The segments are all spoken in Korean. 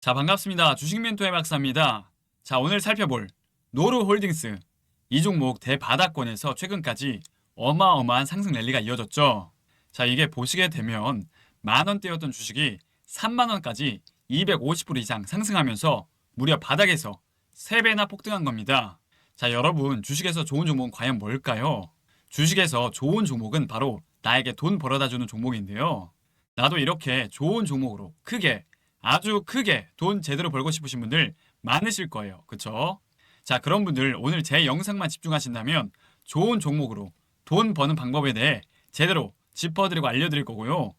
자, 반갑습니다. 주식 멘토의 박사입니다. 자, 오늘 살펴볼 노루홀딩스 이 종목 대바닥권에서 최근까지 어마어마한 상승 랠리가 이어졌죠. 자, 이게 보시게 되면 만 원대였던 주식이 3만 원까지 250% 이상 상승하면서 무려 바닥에서 3배나 폭등한 겁니다. 자, 여러분, 주식에서 좋은 종목은 과연 뭘까요? 주식에서 좋은 종목은 바로 나에게 돈 벌어다 주는 종목인데요. 나도 이렇게 좋은 종목으로 크게 아주 크게 돈 제대로 벌고 싶으신 분들 많으실 거예요. 그쵸? 자, 그런 분들 오늘 제 영상만 집중하신다면 좋은 종목으로 돈 버는 방법에 대해 제대로 짚어드리고 알려드릴 거고요.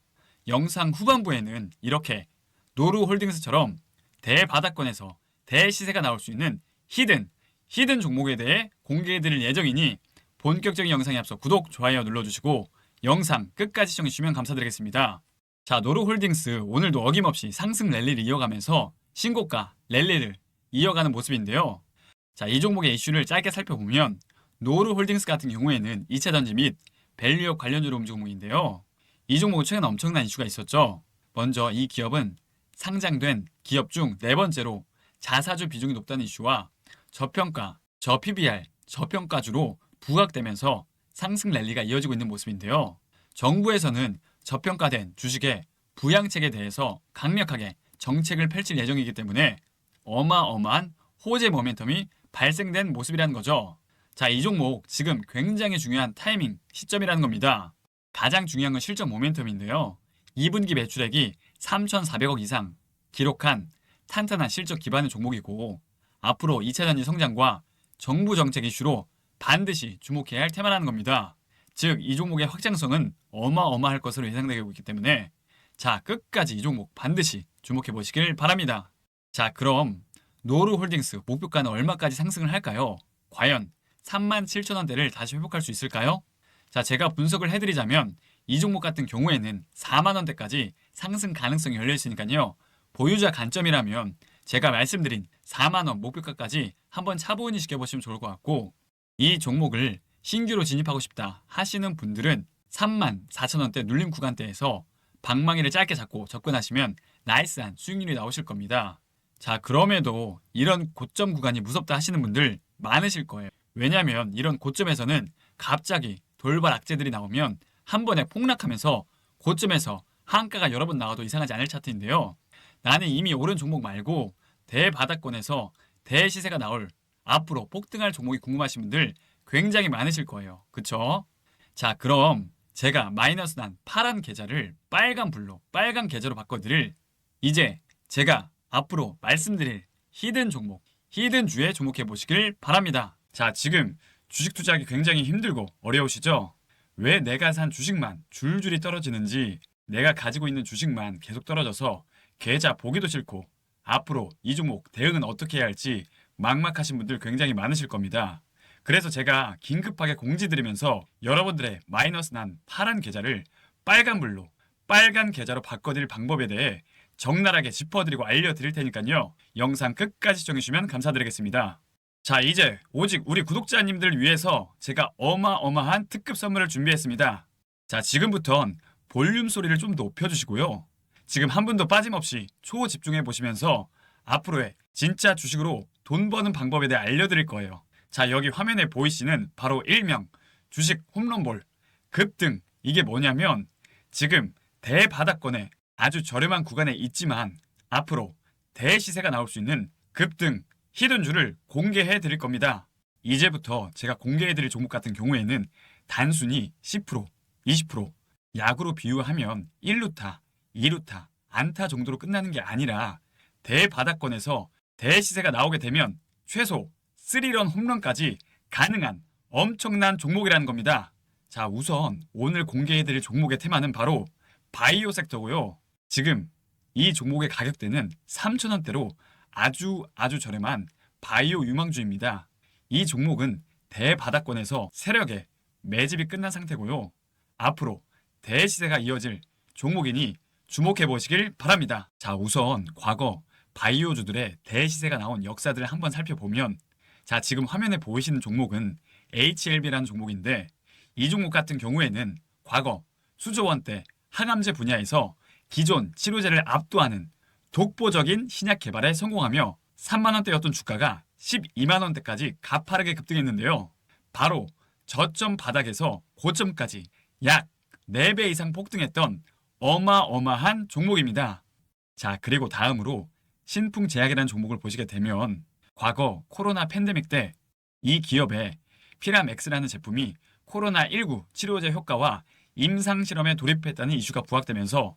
영상 후반부에는 이렇게 노루 홀딩스처럼 대바닥권에서 대시세가 나올 수 있는 히든, 히든 종목에 대해 공개해드릴 예정이니 본격적인 영상에 앞서 구독, 좋아요 눌러주시고 영상 끝까지 시청해주시면 감사드리겠습니다. 자, 노루홀딩스 오늘도 어김없이 상승 랠리를 이어가면서 신고가 랠리를 이어가는 모습인데요. 자, 이 종목의 이슈를 짧게 살펴보면 노루홀딩스 같은 경우에는 이체전지 및 밸류업 관련주로 움직이는 종목인데요. 이 종목은 최근 엄청난 이슈가 있었죠. 먼저 이 기업은 상장된 기업 중 네 번째로 자사주 비중이 높다는 이슈와 저평가, 저PBR, 저평가주로 부각되면서 상승 랠리가 이어지고 있는 모습인데요. 정부에서는 저평가된 주식의 부양책에 대해서 강력하게 정책을 펼칠 예정이기 때문에 어마어마한 호재 모멘텀이 발생된 모습이라는 거죠. 자, 이 종목 지금 굉장히 중요한 타이밍 시점이라는 겁니다. 가장 중요한 건 실적 모멘텀인데요. 2분기 매출액이 3,400억 이상 기록한 탄탄한 실적 기반의 종목이고 앞으로 2차전지 성장과 정부 정책 이슈로 반드시 주목해야 할 테마라는 겁니다. 즉, 이 종목의 확장성은 어마어마할 것으로 예상되고 있기 때문에 자, 끝까지 이 종목 반드시 주목해 보시길 바랍니다. 자, 그럼 노루 홀딩스 목표가는 얼마까지 상승을 할까요? 과연 37,000원대를 다시 회복할 수 있을까요? 자, 제가 분석을 해드리자면 이 종목 같은 경우에는 4만 원대까지 상승 가능성이 열려 있으니까요. 보유자 관점이라면 제가 말씀드린 4만 원 목표가까지 한번 차분히 지켜보시면 좋을 것 같고 이 종목을 신규로 진입하고 싶다 하시는 분들은 3만 4천 원대 눌림 구간대에서 방망이를 짧게 잡고 접근하시면 나이스한 수익률이 나오실 겁니다. 자, 그럼에도 이런 고점 구간이 무섭다 하시는 분들 많으실 거예요. 왜냐하면 이런 고점에서는 갑자기 돌발 악재들이 나오면 한 번에 폭락하면서 고점에서 한가가 여러 번 나와도 이상하지 않을 차트인데요. 나는 이미 오른 종목 말고 대바닥권에서 대시세가 나올 앞으로 폭등할 종목이 궁금하신 분들 굉장히 많으실 거예요. 그쵸? 자, 그럼 제가 마이너스 난 파란 계좌를 빨간 불로 빨간 계좌로 바꿔드릴 이제 제가 앞으로 말씀드릴 히든 종목, 히든 주에 주목해 보시길 바랍니다. 자, 지금 주식 투자하기 굉장히 힘들고 어려우시죠? 왜 내가 산 주식만 줄줄이 떨어지는지 내가 가지고 있는 주식만 계속 떨어져서 계좌 보기도 싫고 앞으로 이 종목 대응은 어떻게 해야 할지 막막하신 분들 굉장히 많으실 겁니다. 그래서 제가 긴급하게 공지드리면서 여러분들의 마이너스 난 파란 계좌를 빨간불로 빨간 계좌로 바꿔드릴 방법에 대해 적나라하게 짚어드리고 알려드릴 테니까요. 영상 끝까지 시청해주시면 감사드리겠습니다. 자, 이제 오직 우리 구독자님들을 위해서 제가 어마어마한 특급 선물을 준비했습니다. 자, 지금부턴 볼륨 소리를 좀 높여주시고요. 지금 한 분도 빠짐없이 초집중해 보시면서 앞으로의 진짜 주식으로 돈 버는 방법에 대해 알려드릴 거예요. 자, 여기 화면에 보이시는 바로 일명 주식 홈런볼 급등 이게 뭐냐면 지금 대바닥권에 아주 저렴한 구간에 있지만 앞으로 대시세가 나올 수 있는 급등 히든주를 공개해 드릴 겁니다. 이제부터 제가 공개해 드릴 종목 같은 경우에는 단순히 10%, 20% 약으로 비유하면 1루타, 2루타, 안타 정도로 끝나는 게 아니라 대바닥권에서 대시세가 나오게 되면 최소 3런 홈런까지 가능한 엄청난 종목이라는 겁니다. 자, 우선 오늘 공개해드릴 종목의 테마는 바로 바이오 섹터고요. 지금 이 종목의 가격대는 3,000원대로 아주 아주 저렴한 바이오 유망주입니다. 이 종목은 대바닥권에서 세력의 매집이 끝난 상태고요. 앞으로 대시세가 이어질 종목이니 주목해 보시길 바랍니다. 자, 우선 과거 바이오주들의 대시세가 나온 역사들을 한번 살펴보면 자, 지금 화면에 보이시는 종목은 HLB라는 종목인데 이 종목 같은 경우에는 과거 수조 원대 항암제 분야에서 기존 치료제를 압도하는 독보적인 신약 개발에 성공하며 3만 원대였던 주가가 12만 원대까지 가파르게 급등했는데요. 바로 저점 바닥에서 고점까지 약 4배 이상 폭등했던 어마어마한 종목입니다. 자, 그리고 다음으로 신풍 제약이라는 종목을 보시게 되면 과거 코로나 팬데믹 때 이 기업의 피라맥스라는 제품이 코로나19 치료제 효과와 임상 실험에 돌입했다는 이슈가 부각되면서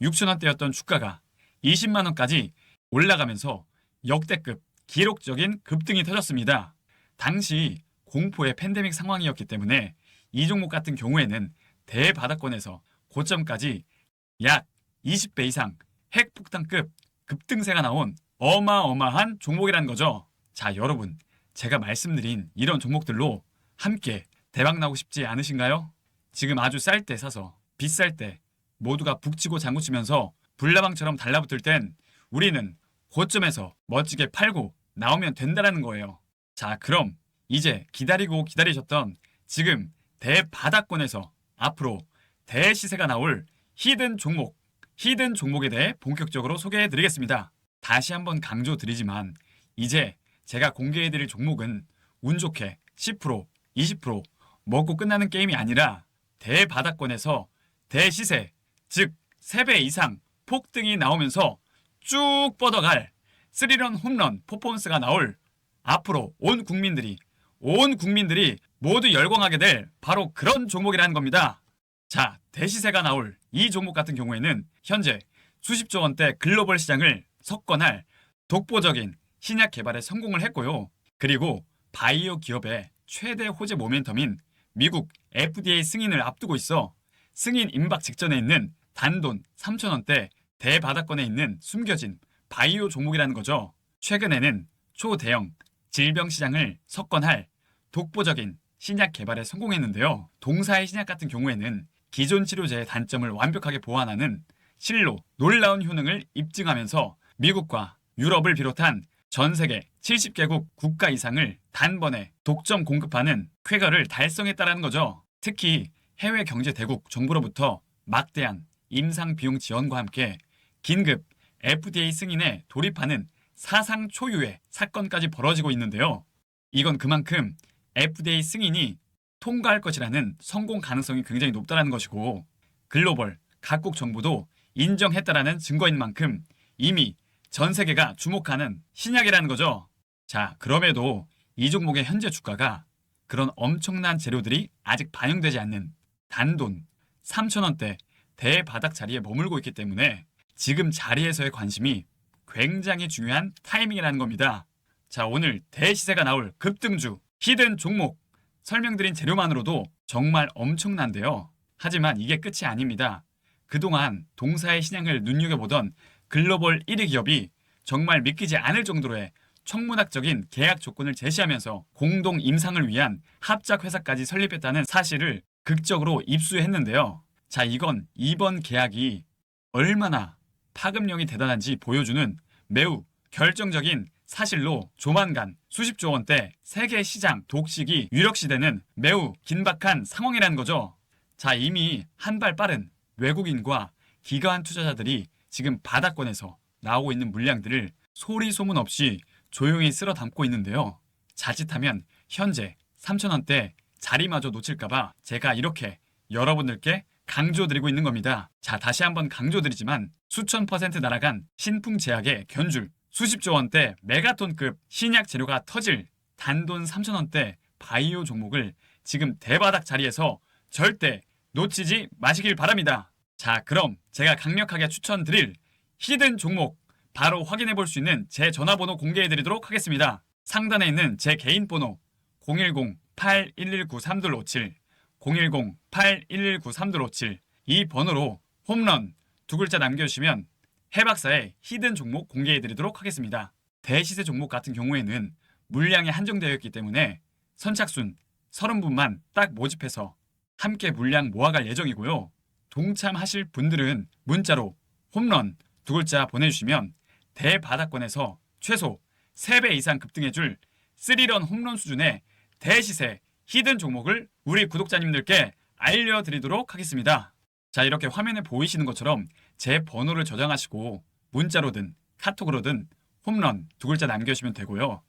6천원대였던 주가가 20만 원까지 올라가면서 역대급 기록적인 급등이 터졌습니다. 당시 공포의 팬데믹 상황이었기 때문에 이 종목 같은 경우에는 대바닥권에서 고점까지 약 20배 이상 핵폭탄급 급등세가 나온 어마어마한 종목이라는 거죠. 자, 여러분. 제가 말씀드린 이런 종목들로 함께 대박 나고 싶지 않으신가요? 지금 아주 쌀 때 사서 비쌀 때 모두가 북치고 장구치면서 불나방처럼 달라붙을 땐 우리는 고점에서 멋지게 팔고 나오면 된다라는 거예요. 자, 그럼 이제 기다리고 기다리셨던 지금 대바닥권에서 앞으로 대시세가 나올 히든 종목, 히든 종목에 대해 본격적으로 소개해 드리겠습니다. 다시 한번 강조드리지만 이제 제가 공개해 드릴 종목은 운 좋게 10%, 20% 먹고 끝나는 게임이 아니라 대바닥권에서 대시세, 즉 3배 이상 폭등이 나오면서 쭉 뻗어갈 스리런 홈런 퍼포먼스가 나올 앞으로 온 국민들이 온 국민들이 모두 열광하게 될 바로 그런 종목이라는 겁니다. 자, 대시세가 나올 이 종목 같은 경우에는 현재 수십조 원대 글로벌 시장을 석권할 독보적인 신약 개발에 성공을 했고요. 그리고 바이오 기업의 최대 호재 모멘텀인 미국 FDA 승인을 앞두고 있어 승인 임박 직전에 있는 단돈 3천원대 대바닥권에 있는 숨겨진 바이오 종목이라는 거죠. 최근에는 초대형 질병 시장을 석권할 독보적인 신약 개발에 성공했는데요. 동사의 신약 같은 경우에는 기존 치료제의 단점을 완벽하게 보완하는 실로 놀라운 효능을 입증하면서 미국과 유럽을 비롯한 전 세계 70개국 국가 이상을 단번에 독점 공급하는 쾌거를 달성했다라는 거죠. 특히 해외 경제 대국 정부로부터 막대한 임상 비용 지원과 함께 긴급 FDA 승인에 돌입하는 사상 초유의 사건까지 벌어지고 있는데요. 이건 그만큼 FDA 승인이 통과할 것이라는 성공 가능성이 굉장히 높다는 것이고 글로벌 각국 정부도 인정했다라는 증거인 만큼 이미 전 세계가 주목하는 신약이라는 거죠. 자, 그럼에도 이 종목의 현재 주가가 그런 엄청난 재료들이 아직 반영되지 않는 단돈 3천원대 대바닥 자리에 머물고 있기 때문에 지금 자리에서의 관심이 굉장히 중요한 타이밍이라는 겁니다. 자, 오늘 대시세가 나올 급등주, 히든 종목 설명드린 재료만으로도 정말 엄청난데요. 하지만 이게 끝이 아닙니다. 그동안 동사의 신앙을 눈여겨보던 글로벌 1위 기업이 정말 믿기지 않을 정도로의 청문학적인 계약 조건을 제시하면서 공동 임상을 위한 합작 회사까지 설립했다는 사실을 극적으로 입수했는데요. 자, 이건 이번 계약이 얼마나 파급력이 대단한지 보여주는 매우 결정적인 사실로 조만간 수십조 원대 세계 시장 독식이 유력시되는 매우 긴박한 상황이라는 거죠. 자, 이미 한 발 빠른 외국인과 기관 투자자들이 지금 바닥권에서 나오고 있는 물량들을 소리 소문 없이 조용히 쓸어 담고 있는데요. 자칫하면 현재 3천원대 자리마저 놓칠까봐 제가 이렇게 여러분들께 강조드리고 있는 겁니다. 자, 다시 한번 강조드리지만 수천 퍼센트 날아간 신풍 제약의 견줄 수십조 원대 메가톤급 신약 재료가 터질 단돈 3천 원대 바이오 종목을 지금 대바닥 자리에서 절대 놓치지 마시길 바랍니다. 자, 그럼 제가 강력하게 추천드릴 히든 종목 바로 확인해 볼 수 있는 제 전화번호 공개해 드리도록 하겠습니다. 상단에 있는 제 개인 번호 010-8119-3257 010-8119-3257 이 번호로 홈런 두 글자 남겨주시면 해박사의 히든 종목 공개해 드리도록 하겠습니다. 대시세 종목 같은 경우에는 물량이 한정되어 있기 때문에 선착순 30분만 딱 모집해서 함께 물량 모아갈 예정이고요. 동참하실 분들은 문자로 홈런 두 글자 보내주시면 대바닥권에서 최소 3배 이상 급등해줄 스리런 홈런 수준의 대시세 히든 종목을 우리 구독자님들께 알려드리도록 하겠습니다. 자, 이렇게 화면에 보이시는 것처럼 제 번호를 저장하시고 문자로든 카톡으로든 홈런 두 글자 남겨주시면 되고요.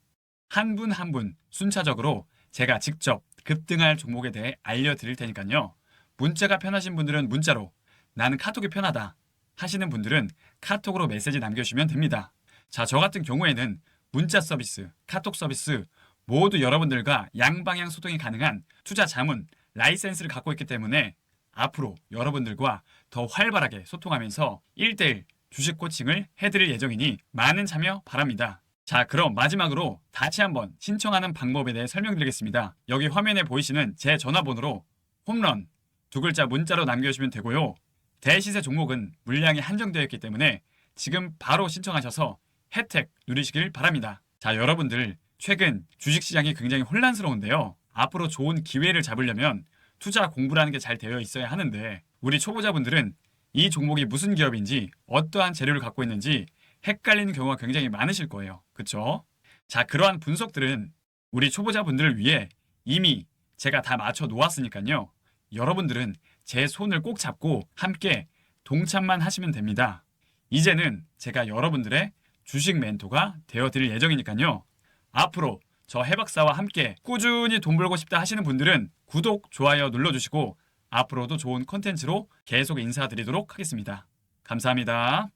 한분 한 분 순차적으로 제가 직접 급등할 종목에 대해 알려드릴 테니까요. 문자가 편하신 분들은 문자로 나는 카톡이 편하다 하시는 분들은 카톡으로 메시지 남겨주시면 됩니다. 자, 저 같은 경우에는 문자 서비스, 카톡 서비스 모두 여러분들과 양방향 소통이 가능한 투자 자문, 라이센스를 갖고 있기 때문에 앞으로 여러분들과 더 활발하게 소통하면서 1대1 주식 코칭을 해드릴 예정이니 많은 참여 바랍니다. 자, 그럼 마지막으로 다시 한번 신청하는 방법에 대해 설명드리겠습니다. 여기 화면에 보이시는 제 전화번호로 홈런 두 글자 문자로 남겨주시면 되고요. 대시세 종목은 물량이 한정되어 있기 때문에 지금 바로 신청하셔서 혜택 누리시길 바랍니다. 자, 여러분들 최근 주식시장이 굉장히 혼란스러운데요. 앞으로 좋은 기회를 잡으려면 투자 공부라는 게 잘 되어 있어야 하는데 우리 초보자분들은 이 종목이 무슨 기업인지 어떠한 재료를 갖고 있는지 헷갈리는 경우가 굉장히 많으실 거예요. 그쵸? 자, 그러한 분석들은 우리 초보자분들을 위해 이미 제가 다 맞춰 놓았으니까요. 여러분들은 제 손을 꼭 잡고 함께 동참만 하시면 됩니다. 이제는 제가 여러분들의 주식 멘토가 되어 드릴 예정이니까요. 앞으로 저 해박사와 함께 꾸준히 돈 벌고 싶다 하시는 분들은 구독, 좋아요 눌러주시고 앞으로도 좋은 컨텐츠로 계속 인사드리도록 하겠습니다. 감사합니다.